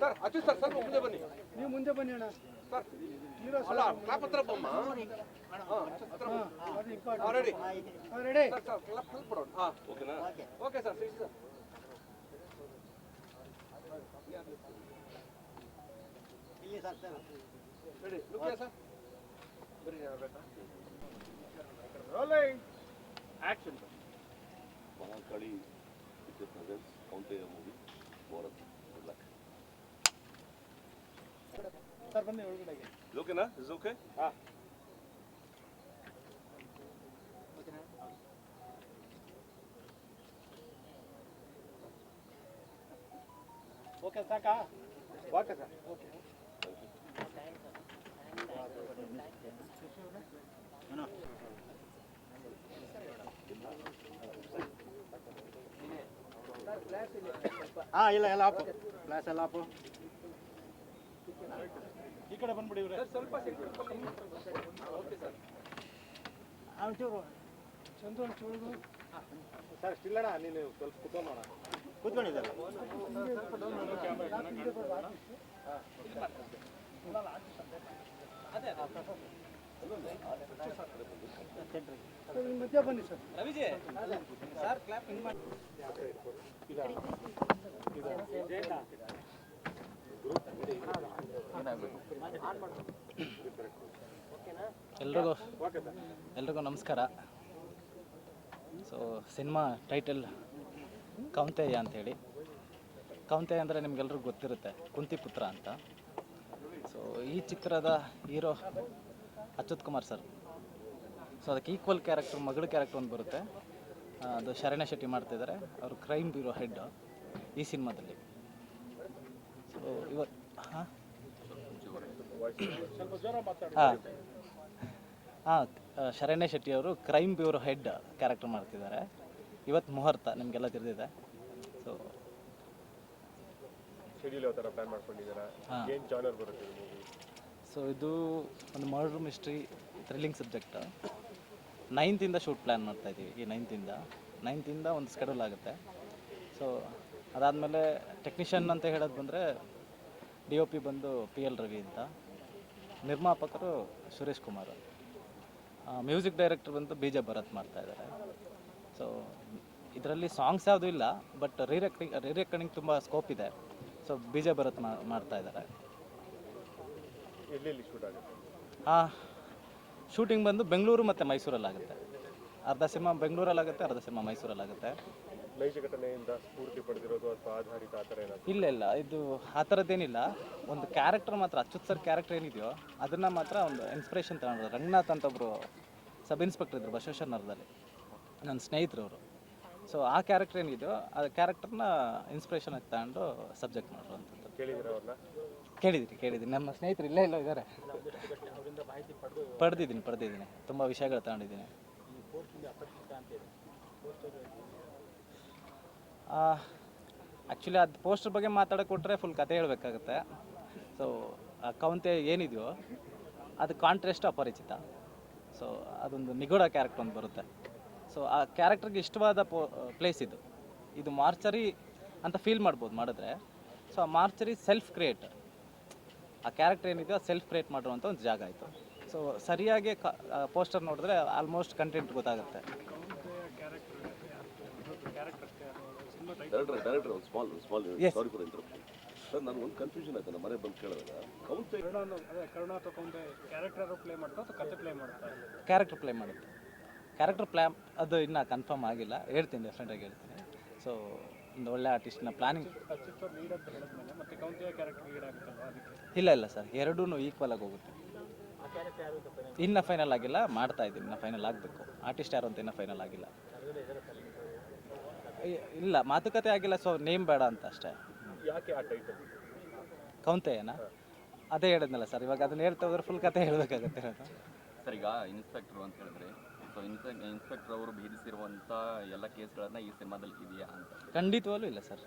Sir ಅಚ್ಚು sir ಸ್ವಲ್ಪ ಮುಂದೆ ಬನ್ನಿ. ನೀವು ಮುಂದೆ ಬನ್ನಿ ಅಣ್ಣ. ಸರ್ ಅಲ್ಲ ಕ್ಲಾಪ್ ಹತ್ರ ಬಮ್ಮ ready ready sir sir clap help ಕೊಡೋಣ ಹಾಂ. ಓಕೆನಾ? ಓಕೆ. Sir six sir. ಇಲ್ಲಿ ಸರ್ ಸರ್. ಬೇಕಾ action Mahakali picture presents Kaunteya movie Bharat good luck sir ಬನ್ನಿ ಒಳಗಡೆಗೆ ಓಕೆನಾ ಇಸ್ ಓಕೆ ಹಾಂ ಓಕೆ ಸಾಕಾ ಓಕೆ ಸರ್ ಓಕೆ ಹಾಂ ಇಲ್ಲ ಎಲ್ಲ ಹಾಪು ಗ್ಲಾಸ್ ಎಲ್ಲ ಹಾಪು ಈ ಕಡೆ ಬಂದ್ಬಿಡಿ ಇವ್ರೆ. ಸ್ವಲ್ಪ ಓಕೆ ಸರ್. ಒಂಚೂರು. ಚಂದ್ರ ಒಂಚೂರು. ಸರ್ ಸ್ಟಿಲ್ಲಣ್ಣ ನೀನು ಸ್ವಲ್ಪ ಕುತ್ಕೊಳ್ಳೋಣ ಕೂತ್ಕೊಂಡಿದ್ದಲ್ಲ ಸರ್ ಎಲ್ರಿಗೂ ಎಲ್ರಿಗೂ ನಮಸ್ಕಾರ. ಸೊ ಸಿನಿಮಾ ಟೈಟಲ್ ಕೌಂತೆಯ ಅಂಥೇಳಿ. ಕೌಂತೆಯ ಅಂದರೆ ನಿಮ್ಗೆಲ್ರಿಗೂ ಗೊತ್ತಿರುತ್ತೆ, ಕುಂತಿಪುತ್ರ ಅಂತ. ಸೊ ಈ ಚಿತ್ರದ hero Achyut Kumar sir. So ಅದಕ್ಕೆ ಈಕ್ವಲ್ ಕ್ಯಾರೆಕ್ಟರ್ ಮಗಳ ಕ್ಯಾರೆಕ್ಟರ್ ಒಂದು ಬರುತ್ತೆ. ಅದು ಶರಣ್ಯ ಶೆಟ್ಟಿ ಮಾಡ್ತಿದ್ದಾರೆ ಅವರು ಕ್ರೈಮ್ ಬ್ಯೂರೋ ಹೆಡ್ ಈ ಸಿನಿಮಾದಲ್ಲಿ. ಸೊ ಇವತ್ತು ಹಾಂ? ಹಾಂ. ಹಾಂ ಶರಣ್ಯ ಶೆಟ್ಟಿ ಅವರು ಕ್ರೈಮ್ ಬ್ಯೂರೋ ಹೆಡ್ ಕ್ಯಾರೆಕ್ಟರ್ ಮಾಡ್ತಿದ್ದಾರೆ. ಇವತ್ತು ಮುಹೂರ್ತ ನಿಮಗೆಲ್ಲ ತಿಳಿದಿದೆ. ಸೊ ಶೆಡ್ಯೂಲ್ ಯಾವ ಥರ ಪ್ಲಾನ್ ಮಾಡ್ಕೊಂಡಿದ್ದೀರಾ? ಹಾಂ. ಏನು ಜಾನರ್ ಬರುತ್ತೆ ಈ ಮೂವಿ ಸೊ ಇದು ಒಂದು ಮರ್ಡರ್ ಮಿಸ್ಟ್ರಿ ಥ್ರಿಲ್ಲಿಂಗ್ ಸಬ್ಜೆಕ್ಟ್ ನೈನ್ತಿಂದ ಶೂಟ್ ಪ್ಲ್ಯಾನ್ ಮಾಡ್ತಾ ಇದ್ದೀವಿ, ಈ ನೈನ್ತಿಂದ ನೈನ್ತಿಂದ ಒಂದು ಸ್ಕೆಡ್ಯೂಲ್ ಆಗುತ್ತೆ. ಸೊ ಅದಾದಮೇಲೆ ಟೆಕ್ನಿಷಿಯನ್ ಅಂತ ಹೇಳೋದು ಬಂದರೆ ಡಿ ಒ ಪಿ ಬಂದು ಪಿ ಎಲ್ ರವಿ ಅಂತ. ನಿರ್ಮಾಪಕರು ಸುರೇಶ್ ಕುಮಾರ್. ಮ್ಯೂಸಿಕ್ ಡೈರೆಕ್ಟರ್ ಬಂದು ಬಿ ಜೆ ಭರತ್ ಮಾಡ್ತಾ ಇದ್ದಾರೆ. ಸೊ ಇದರಲ್ಲಿ ಸಾಂಗ್ಸ್ ಯಾವುದೂ ಇಲ್ಲ ಬಟ್ ರೀರೆಕ್ಟಿಂಗ್ ರೆಕಾರ್ಡಿಂಗ್ ರೀ ತುಂಬ ಸ್ಕೋಪ್ ಇದೆ. ಸೊ ಬಿ ಜೆ ಭರತ್ ಮಾಡ್ತಾ ಇದ್ದಾರೆ. ಎಲ್ಲೆಲ್ಲಿ ಶೂಟ್ ಆಗುತ್ತೆ? ಹಾಂ ಶೂಟಿಂಗ್ ಬಂದು ಬೆಂಗಳೂರು ಮತ್ತು ಮೈಸೂರಲ್ಲಾಗುತ್ತೆ. ಅರ್ಧ ಸಿನಿಮಾ ಬೆಂಗಳೂರಲ್ಲಾಗುತ್ತೆ ಅರ್ಧ ಸಿನಿಮಾ ಮೈಸೂರಲ್ಲಾಗುತ್ತೆ. ನೈಜ ಘಟನೆಯಿಂದ ಸ್ಫೂರ್ತಿ ಪಡೆದಿರೋದು ಅಥವಾ ಆಧಾರಿತ ಆ ಥರ ಏನಾದ್ರು? ಇಲ್ಲ ಇಲ್ಲ. ಇದು ಆ ಥರದ್ದೇನಿಲ್ಲ. ಒಂದು ಕ್ಯಾರೆಕ್ಟರ್ ಮಾತ್ರ ಅಚ್ಯುತ್ ಸರ್ ಕ್ಯಾರೆಕ್ಟರ್ ಏನಿದೆಯೋ ಅದನ್ನು ಮಾತ್ರ ಒಂದು ಇನ್ಸ್ಪಿರೇಷನ್ ತಗೊಂಡ್ರು ರಂಗನಾಥ್ ಅಂತ ಒಬ್ಬರು ಸಬ್ ಇನ್ಸ್ಪೆಕ್ಟರ್ ಇದ್ರು ಬಸವೇಶ್ವರ ನಗರದಲ್ಲಿ ನನ್ನ ಸ್ನೇಹಿತರು ಅವರು. ಸೊ ಆ ಕ್ಯಾರೆಕ್ಟರ್ ಏನಿದೆಯೋ ಆ ಕ್ಯಾರೆಕ್ಟರ್ನ ಇನ್ಸ್ಪಿರೇಷನ್ ಆಗಿ ತಗೊಂಡು ಸಬ್ಜೆಕ್ಟ್ ಮಾಡ್ರು ಅಂಥದ್ದು ಕೇಳಿದಿರ, ಕೇಳಿದ್ರಿ. ನಮ್ಮ ಸ್ನೇಹಿತರು ಇಲ್ಲೇ ಇಲ್ಲ ಇದ್ದಾರೆ. ಪಡೆದಿದ್ದೀನಿ ಪಡೆದಿದ್ದೀನಿ. ತುಂಬ ವಿಷಯಗಳು ತಗೊಂಡಿದ್ದೀನಿ. ಆ್ಯಕ್ಚುಲಿ ಅದು ಪೋಸ್ಟರ್ ಬಗ್ಗೆ ಮಾತಾಡೋಕೆ ಕೊಟ್ಟರೆ ಫುಲ್ ಕತೆ ಹೇಳಬೇಕಾಗುತ್ತೆ. ಸೊ ಆ ಕವಂತೆ ಏನಿದೆಯೋ, ಅದು ಕಾಂಟ್ರೆಸ್ಟ್ ಅಪರಿಚಿತ. ಸೊ ಅದೊಂದು ನಿಗೂಢ ಕ್ಯಾರೆಕ್ಟರ್ ಒಂದು ಬರುತ್ತೆ. ಸೊ ಆ ಕ್ಯಾರೆಕ್ಟರ್ಗೆ ಇಷ್ಟವಾದ ಪ್ಲೇಸ್ ಇದು. ಇದು ಮಾರ್ಚರಿ ಅಂತ ಫೀಲ್ ಮಾಡ್ಬೋದು, ಮಾಡಿದ್ರೆ. ಸೊ ಆ ಮಾರ್ಚರಿ ಸೆಲ್ಫ್ ಕ್ರಿಯೇಟ್ ಆ ಕ್ಯಾರೆಕ್ಟರ್ ಏನಿದೆಯೋ ಸೆಲ್ಫ್ ಕ್ರಿಯೇಟ್ ಮಾಡಿರುವಂಥ ಒಂದು ಜಾಗ ಆಯಿತು. ಸೊ ಸರಿಯಾಗಿ ಪೋಸ್ಟರ್ ನೋಡಿದ್ರೆ ಆಲ್ಮೋಸ್ಟ್ ಕಂಟೆಂಟ್ ಗೊತ್ತಾಗುತ್ತೆ. ಡೈರೆಕ್ಟರ್ ಡೈರೆಕ್ಟರ್ ಒಂದು small small sorry for interruption sir ನಾನು ಒಂದು ಕನ್ಫ್ಯೂಷನ್ ಆಯ್ತು ಮನೆ ಬಂದು ಕೇಳಿದಾಗ. ಕೌಂಟೆ ಅದೇ ಕರುಣ ತಗೊಂಡೆ ಕ್ಯಾರೆಕ್ಟರ್ ಪ್ಲೇ ಮಾಡ್ತಾ ಅಥವಾ ಕತೆ ಪ್ಲೇ ಮಾಡ್ತಾ ಕ್ಯಾರೆಕ್ಟರ್ ಪ್ಲೇ ಮಾಡುತ್ತೆ. ಕ್ಯಾರೆಕ್ಟರ್ ಪ್ಲೇ ಅದು ಇನ್ನೂ ಕನ್ಫರ್ಮ್ ಆಗಿಲ್ಲ. ಹೇಳ್ತೀನಿ ಡೆಫಿನೆಟಾಗಿ ಹೇಳ್ತೀನಿ. ಸೊ ಒಂದು ಒಳ್ಳೆ ಆರ್ಟಿಸ್ಟ್ನ ಪ್ಲಾನಿಂಗ್ ಇಲ್ಲ ಇಲ್ಲ ಸರ್ ಎರಡೂ ಈಕ್ವಲ್ ಆಗಿ ಹೋಗುತ್ತೆ. ಇನ್ನ ಫೈನಲ್ ಆಗಿಲ್ಲ ಮಾಡ್ತಾ ಇದ್ದೀನಿ ಇನ್ನ ಫೈನಲ್ ಆಗಬೇಕು. ಆರ್ಟಿಸ್ಟ್ ಯಾರು ಅಂತ ಇನ್ನ ಫೈನಲ್ ಆಗಿಲ್ಲ. ಇಲ್ಲ ಮಾತುಕತೆ ಆಗಿಲ್ಲ ಸೊ ನೇಮ್ ಬೇಡ ಅಂತ ಅಷ್ಟೇ. ಕೌಂತೆಯನ? ಅದೇ ಹೇಳಿದ್ನಲ್ಲ ಸರ್ ಇವಾಗ ಅದನ್ನ ಹೇಳ್ತಾ ಹೋದ್ರೆ ಫುಲ್ ಕತೆ ಹೇಳಬೇಕಾಗತ್ತೆ. ಸರ್ ಈಗ ಇನ್ಸ್ಪೆಕ್ಟರ್ ಅಂತ ಹೇಳಿದ್ರೆ ಸೊ ಇನ್ಸ್ಪೆ ಇನ್ಸ್ಪೆಕ್ಟರ್ ಅವರು ಭೇದಿಸಿರುವಂಥ ಎಲ್ಲ ಕೇಸ್ಗಳನ್ನ ಈ ಸಿನಿಮಾದಲ್ಲಿ ಇದೆಯಾ ಅಂತ. ಖಂಡಿತವಾಗ್ಲೂ ಇಲ್ಲ ಸರ್.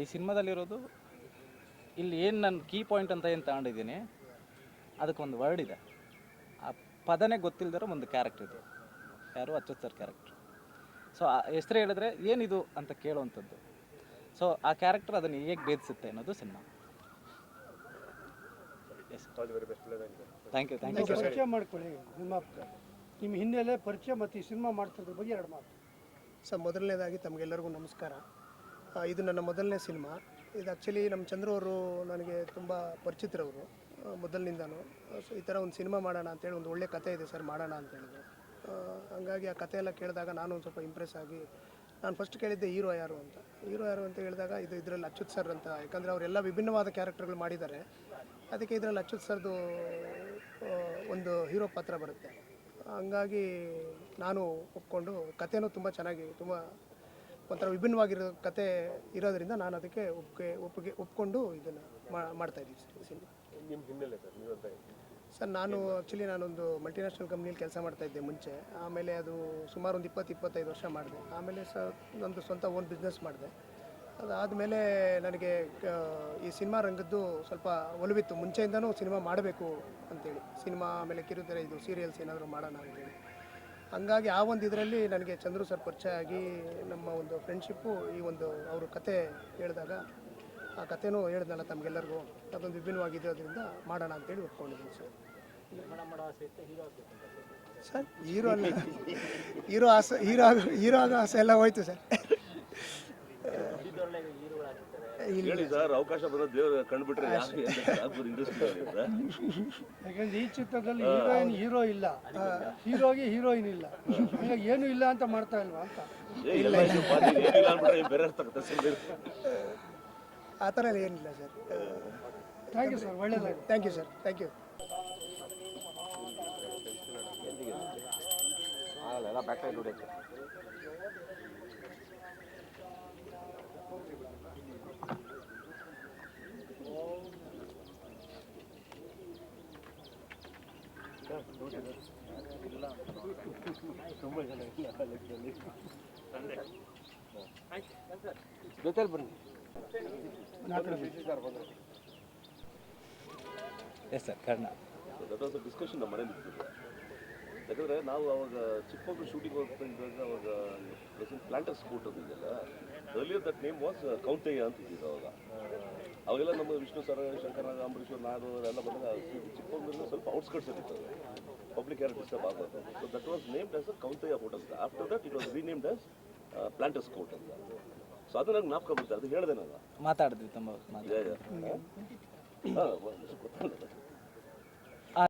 ಈ ಸಿನಿಮಾದಲ್ಲಿರೋದು ಇಲ್ಲಿ ಏನು ನನ್ನ ಕೀ ಪಾಯಿಂಟ್ ಅಂತ ಏನು ತಗೊಂಡಿದ್ದೀನಿ ಅದಕ್ಕೊಂದು ವರ್ಡ್ ಇದೆ. ಆ ಪದನೇ ಗೊತ್ತಿಲ್ಲದಿರೋ ಒಂದು ಕ್ಯಾರೆಕ್ಟರ್ ಇದು. ಯಾರು ಅಚ್ಚುತ್ ಸರ್ ಕ್ಯಾರೆಕ್ಟರ್. ಸೊ ಆ ಹೆಸರು ಹೇಳಿದ್ರೆ ಏನಿದು ಅಂತ ಕೇಳುವಂಥದ್ದು. ಸೊ ಆ ಕ್ಯಾರೆಕ್ಟರ್ ಅದನ್ನು ಹೇಗೆ ಭೇದಿಸುತ್ತೆ ಅನ್ನೋದು cinema. Thank you thank you ಮಾಡ್ಕೊಳ್ಳಿ ನಿಮ್ಮ ನಿಮ್ಮ ಹಿನ್ನೆಲೆ ಪರಿಚಯ ಮತ್ತು ಈ ಸಿನಿಮಾ ಮಾಡ್ತಿರೋದ್ರ ಬಗ್ಗೆ ಎರಡು ಮಾತು. ಸರ್, ಮೊದಲನೇದಾಗಿ ತಮಗೆಲ್ಲರಿಗೂ ನಮಸ್ಕಾರ. ಇದು ನನ್ನ ಮೊದಲನೇ ಸಿನಿಮಾ. ಇದು ಆ್ಯಕ್ಚುಲಿ ನಮ್ಮ ಚಂದ್ರು ಅವರು ನನಗೆ ತುಂಬ ಪರಿಚಿತರವರು ಮೊದಲಿನಿಂದಾನು. ಸೊ ಈ ಥರ ಒಂದು ಸಿನಿಮಾ ಮಾಡೋಣ ಅಂತೇಳಿ ಒಂದು ಒಳ್ಳೆ ಕತೆ ಇದೆ ಸರ್, ಮಾಡೋಣ ಅಂತ ಹೇಳಿದ್ರು ಹಂಗಾಗಿ ಆ ಕತೆ ಎಲ್ಲ ಕೇಳಿದಾಗ ನಾನು ಒಂದು ಸ್ವಲ್ಪ ಇಂಪ್ರೆಸ್ ಆಗಿ, ನಾನು ಫಸ್ಟ್ ಕೇಳಿದ್ದೆ ಹೀರೋ ಯಾರು ಅಂತ. ಹೀರೋ ಯಾರು ಅಂತ ಹೇಳಿದಾಗ ಇದು ಇದರಲ್ಲಿ ಅಚ್ಯುತ್ ಸರ್ ಅಂತ. ಯಾಕಂದರೆ ಅವರೆಲ್ಲ ವಿಭಿನ್ನವಾದ ಕ್ಯಾರೆಕ್ಟರ್ಗಳು ಮಾಡಿದ್ದಾರೆ. ಅದಕ್ಕೆ ಇದರಲ್ಲಿ ಅಚ್ಯುತ್ ಸರ್ದು ಒಂದು ಹೀರೋ ಪಾತ್ರ ಬರುತ್ತೆ. ಹಂಗಾಗಿ ನಾನು ಒಪ್ಕೊಂಡು ಕಥೆನೂ ತುಂಬ ಚೆನ್ನಾಗಿ ತುಂಬ ಒಂಥರ ವಿಭಿನ್ನವಾಗಿರೋ ಕತೆ ಇರೋದ್ರಿಂದ ನಾನು ಅದಕ್ಕೆ ಒಪ್ಪಿಗೆ ಒಪ್ಪಿಗೆ ಒಪ್ಕೊಂಡು ಇದನ್ನು ಮಾಡ್ತಾ ಇದ್ದೀವಿ ಸರ್ ಸಿನಿಮಾ. ನಿಮ್ಮ ಹಿನ್ನೆಲೆ ಸರ್ ನೀವಂತ ಸರ್ ನಾನು ಆ್ಯಕ್ಚುಲಿ ನಾನೊಂದು ಮಲ್ಟಿನ್ಯಾಷನಲ್ ಕಂಪ್ನಿಯಲ್ಲಿ ಕೆಲಸ ಮಾಡ್ತಾ ಇದ್ದೆ ಮುಂಚೆ. ಆಮೇಲೆ ಅದು ಸುಮಾರು ಒಂದು ಇಪ್ಪತ್ತು ಇಪ್ಪತ್ತೈದು ವರ್ಷ ಮಾಡಿದೆ. ಆಮೇಲೆ ಸರ್ ನಂದು ಸ್ವಂತ ಓನ್ ಬಿಸ್ನೆಸ್ ಮಾಡಿದೆ. ಅದಾದಮೇಲೆ ನನಗೆ ಈ ಸಿನಿಮಾ ರಂಗದ್ದು ಸ್ವಲ್ಪ ಒಲವಿತ್ತು. ಮುಂಚೆಯಿಂದನೂ ಸಿನಿಮಾ ಮಾಡಬೇಕು ಅಂತೇಳಿ. ಸಿನಿಮಾ ಆಮೇಲೆ ಕಿರುತೆರೆ, ಇದು ಸೀರಿಯಲ್ಸ್ ಏನಾದರೂ ಮಾಡೋಣ ಅಂತೇಳಿ. ಹಂಗಾಗಿ ಆ ಒಂದು ಇದರಲ್ಲಿ ನನಗೆ ಚಂದ್ರು ಸರ್ ಪರಿಚಯ ಆಗಿ ನಮ್ಮ ಒಂದು ಫ್ರೆಂಡ್ಶಿಪ್ಪು ಈ ಒಂದು ಅವರು ಕತೆ ಹೇಳಿದಾಗ ಆ ಕಥೆನೂ ಹೇಳಿದ್ನಲ್ಲ ತಮಗೆಲ್ಲರಿಗೂ. ಅದೊಂದು ವಿಭಿನ್ನವಾಗಿರೋದ್ರಿಂದ ಮಾಡೋಣ ಅಂತೇಳಿ ಒಪ್ಕೊಂಡಿದ್ದೀನಿ ಸರ್. ಸರ್, ಹೀರೋ ಅಲ್ಲ. ಹೀರೋ ಆಸೆ, ಹೀರೋ ಆಗ, ಹೀರೋ ಆಗೋ ಆಸೆ ಎಲ್ಲ ಹೋಯ್ತು ಸರ್. ಹೇಳಿ ಸರ್ ಅವಕಾಶ ಬರೋ ದೇವ್ರ ಕಂಡುಬಿಟ್ರೆ ಯಾಕೆ ಆಗ್ಬೋದು ಇಂಡಸ್ಟ್ರಿ ಯಾಕಂದ್ರೆ ಈ ಚಿತ್ರದಲ್ಲಿ ಹೀರೋಯಿನ್ ಹೀರೋ ಇಲ್ಲ. ಹೀರೋಗೆ ಹೀರೋಯಿನ್ ಇಲ್ಲ. ಏನು ಏನೂ ಇಲ್ಲ ಅಂತ ಮಾಡ್ತಾ ಇಲ್ವಾ ಅಂತ. ಆ ಥರ ಎಲ್ಲ ಏನಿಲ್ಲ ಸರ್. ಥ್ಯಾಂಕ್ ಯು ಸರ್ ಒಳ್ಳೆಯದಾಗಿ thank you sir thank you yes sir Karna that was discussion ನಮ್ಮ ಮನೇಲಿ ಇರ್ತಿದೆ ಯಾಕಂದರೆ ನಾವು ಅವಾಗ ಚಿಕ್ಕಮಗಳೂರು ಶೂಟಿಂಗ್ ಹೋಗ್ತಾ ಇದ್ದಾಗ ಅವಾಗ ಪ್ರೆಸೆಂಟ್ ಪ್ಲಾಂಟರ್ ಸ್ಕೂಟ್ ಅಂತಿದ್ದೆಲ್ಲ earlier that name was Kaunteya ಅಂತಿದ್ದಿದ್ದು ಅವಾಗ. ಅವಾಗೆಲ್ಲ ನಮ್ಮ ವಿಷ್ಣು ಸರ್ ಶಂಕರ ಅಂಬರೀಶ್ವರ್ ನಾನು ಎಲ್ಲ ಬಂದಾಗ ಚಿಕ್ಕಮಗಳೂರಿನ ಸ್ವಲ್ಪ ಔಟ್ಸ್ಕಟ್ಸ್ ಇತ್ತು ಪಬ್ಲಿಕ್ ಯಾರು ಡಿಸ್ಟರ್ಬ್ ಆಗಬಾರ್ದು so that was named as a Kaunteya ಹೋಟ್ ಅಂತ. After that it was renamed as planters court ಅಂತ. ಸೊ ಅದು ನಂಗೆ ಜ್ಞಾಪಕ ಬರುತ್ತೆ. ಅದು ಹೇಳಿದೆ ನಾನು. ಮಾತಾಡಿದ್ವಿ ತುಂಬ ಮಾತು ಹಾಂ ಗೊತ್ತಲ್ಲ.